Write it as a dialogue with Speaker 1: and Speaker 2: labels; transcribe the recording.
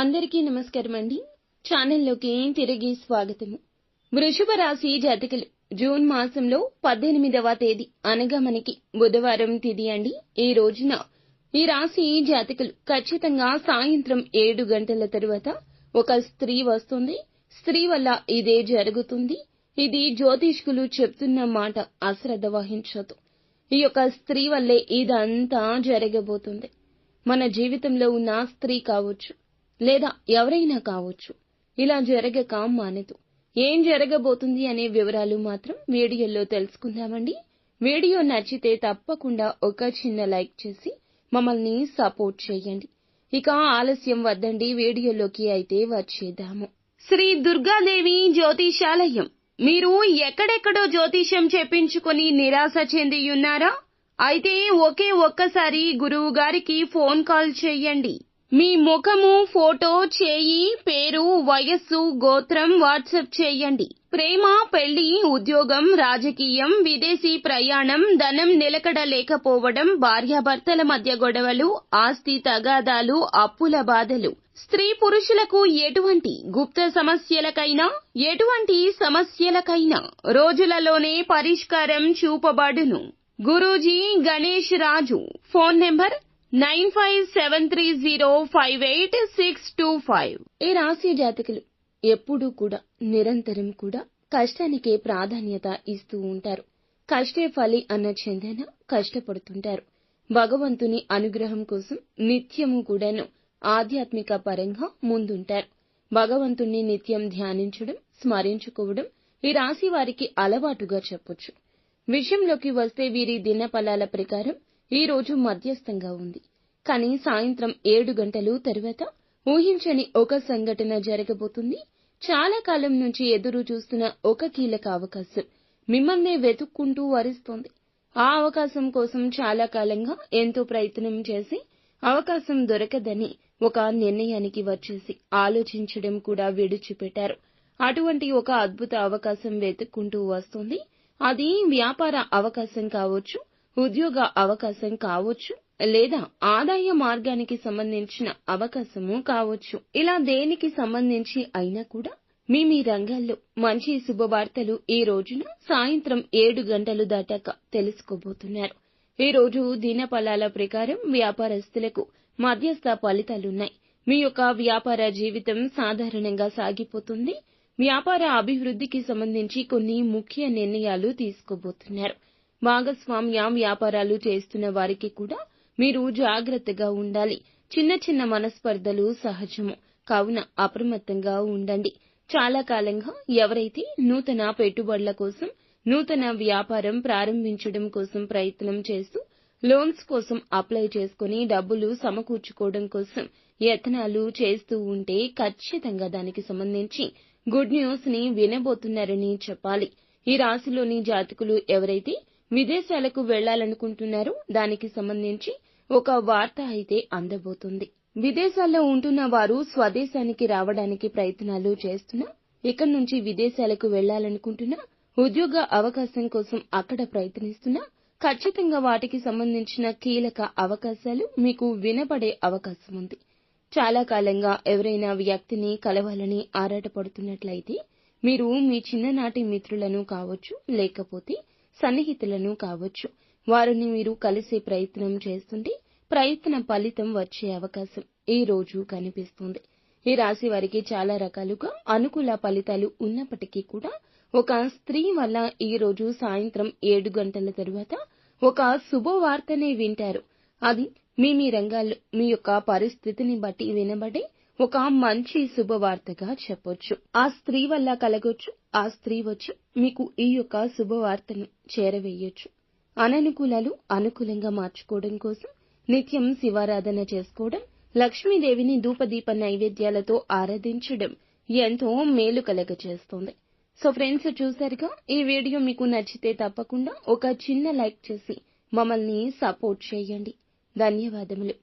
Speaker 1: అందరికీ నమస్కారం అండి ఛానల్లోకి తిరిగి స్వాగతము. వృషభ రాశి జాతకులు జూన్ మాసంలో పద్దెనిమిదవ తేదీ అనగా మనకి బుధవారం తిది అండి. ఈ రోజున ఈ రాశి జాతకులు ఖచ్చితంగా సాయంత్రం ఏడు గంటల తరువాత ఒక స్త్రీ వస్తుంది. స్త్రీ వల్ల ఇదే జరుగుతుంది. ఇది జ్యోతిష్కులు చెప్తున్న మాట అశ్రద్ధ వహించదు. ఈ యొక్క స్త్రీ వల్లే ఇదంతా జరగబోతుంది. మన జీవితంలో ఉన్న స్త్రీ కావచ్చు లేదా ఎవరైనా కావచ్చు. ఇలా జరగక మానదు. ఏం జరగబోతుంది అనే వివరాలు మాత్రం వీడియోలో తెలుసుకుందామండి. వీడియో నచ్చితే తప్పకుండా ఒక చిన్న లైక్ చేసి మమ్మల్ని సపోర్ట్ చేయండి. ఇక ఆలస్యం వద్దండి వీడియోలోకి అయితే వచ్చేద్దాము. శ్రీ దుర్గాదేవి జ్యోతిషాలయం. మీరు ఎక్కడెక్కడో జ్యోతిషం చెప్పించుకొని నిరాశ చెంది ఉన్నారా అయితే ఒకే ఒక్కసారి గురువు గారికి ఫోన్ కాల్ చేయండి. మీ ముఖము ఫోటో చేయి పేరు వయస్సు గోత్రం వాట్సప్ చేయండి. ప్రేమ పెళ్ళి ఉద్యోగం రాజకీయం విదేశీ ప్రయాణం ధనం నిలకడ లేకపోవడం భార్యాభర్తల మధ్య గొడవలు ఆస్తి తగాదాలు అప్పుల బాధలు. స్త్రీ పురుషులకు ఎటువంటి గుప్త సమస్యలకైనా ఎటువంటి సమస్యలకైనా రోజులలోనే పరిష్కారం చూపబడును. Guruji Ganesh Raju phone number nine five seven three zero five eight six two five. ఈ రాశి జాతకులు ఎప్పుడూ కూడా నిరంతరం కూడా కష్టానికే ప్రాధాన్యత ఇస్తూ ఉంటారు. కష్టే ఫలి అన్న చెందన కష్టపడుతుంటారు. భగవంతుని అనుగ్రహం కోసం నిత్యము కూడాను ఆధ్యాత్మిక పరంగా ముందుంటారు. భగవంతుణ్ణి నిత్యం ధ్యానించడం స్మరించుకోవడం ఈ రాశి వారికి అలవాటుగా చెప్పొచ్చు. విషయంలోకి వస్తే వీరి దినఫలాల ప్రకారం ఈ రోజు మధ్యస్థంగా ఉంది. కానీ సాయంత్రం ఏడు గంటలు తరువాత ఊహించని ఒక సంఘటన జరగబోతుంది. చాలా కాలం నుంచి ఎదురు చూస్తున్న ఒక కీలక అవకాశం మిమ్మల్నే వెతుక్కుంటూ వరిస్తోంది. ఆ అవకాశం కోసం చాలా కాలంగా ఎంతో ప్రయత్నం చేసి అవకాశం దొరకదని ఒక నిర్ణయానికి వచ్చేసి ఆలోచించడం కూడా విడిచిపెట్టారు. అటువంటి ఒక అద్భుత అవకాశం వెతుక్కుంటూ వస్తుంది. అది వ్యాపార అవకాశం కావచ్చు ఉద్యోగ అవకాశం కావచ్చు లేదా ఆదాయ మార్గానికి సంబంధించిన అవకాశము కావచ్చు. ఇలా దేనికి సంబంధించి అయినా కూడా మీ మీ రంగాల్లో మంచి శుభవార్తలు ఈ రోజున సాయంత్రం ఏడు గంటలు దాటాక తెలుసుకోబోతున్నారు. ఈ రోజు దినఫలాల ప్రకారం వ్యాపారస్తులకు మధ్యస్థ ఫలితాలున్నాయి. మీ యొక్క వ్యాపార జీవితం సాధారణంగా సాగిపోతుంది. వ్యాపార అభివృద్ధికి సంబంధించి కొన్ని ముఖ్య నిర్ణయాలు తీసుకోబోతున్నారు. భాగస్వామ్య వ్యాపారాలు చేస్తున్న వారికి కూడా మీరు జాగ్రత్తగా ఉండాలి. చిన్న చిన్న మనస్పర్ధలు సహజము. కావున అప్రమత్తంగా ఉండండి. చాలా కాలంగా ఎవరైతే నూతన పెట్టుబడుల కోసం నూతన వ్యాపారం ప్రారంభించడం కోసం ప్రయత్నం చేస్తూ లోన్స్ కోసం అప్లై చేసుకుని డబ్బులు సమకూర్చుకోవడం కోసం యత్నాలు చేస్తూ ఉంటే ఖచ్చితంగా దానికి సంబంధించి గుడ్ న్యూస్ని వినబోతున్నారని చెప్పాలి. ఈ రాశిలోని జాతకులు ఎవరైతే విదేశాలకు వెళ్ళాలనుకుంటున్నారు. దానికి సంబంధించి ఒక వార్త అయితే అందబోతుంది. విదేశాల్లో ఉంటున్న వారు స్వదేశానికి రావడానికి ప్రయత్నాలు చేస్తున్నా ఇక్కడి నుంచి విదేశాలకు వెళ్ళాలనుకుంటున్నా ఉద్యోగ అవకాశం కోసం అక్కడ ప్రయత్నిస్తున్నా ఖచ్చితంగా వాటికి సంబంధించిన కీలక అవకాశాలు మీకు వినపడే అవకాశం ఉంది. చాలా కాలంగా ఎవరైనా వ్యక్తిని కలవాలని ఆరాటపడుతున్నట్లయితే మీరు మీ చిన్ననాటి మిత్రులను కావచ్చు లేకపోతే సన్నిహితులను కావచ్చు. వారిని మీరు కలిసే ప్రయత్నం చేస్తుంటే ప్రయత్న ఫలితం వచ్చే అవకాశం ఈ రోజు కనిపిస్తుంది. ఈ రాశి వారికి చాలా రకాలుగా అనుకూల ఫలితాలు ఉన్నప్పటికీ కూడా ఒక స్త్రీ వల్ల ఈ రోజు సాయంత్రం ఏడు గంటల తరువాత ఒక శుభవార్తనే వింటారు. అది మీ మీ రంగాల్లో మీ యొక్క పరిస్థితిని బట్టి వినబడే ఒక మంచి శుభవార్తగా చెప్పొచ్చు. ఆ స్త్రీ వల్ల కలగొచ్చు ఆ స్త్రీ వచ్చి మీకు ఈ యొక్క శుభవార్తను చేరవేయొచ్చు. అననుకూలాలు అనుకూలంగా మార్చుకోవడం కోసం నిత్యం శివారాధన చేసుకోవడం లక్ష్మీదేవిని ధూపదీప నైవేద్యాలతో ఆరాధించడం ఎంతో మేలు కలగజేస్తుంది. సో ఫ్రెండ్స్ చూసారుగా ఈ వీడియో మీకు నచ్చితే తప్పకుండా ఒక చిన్న లైక్ చేసి మమ్మల్ని సపోర్ట్ చేయండి. ధన్యవాదములు.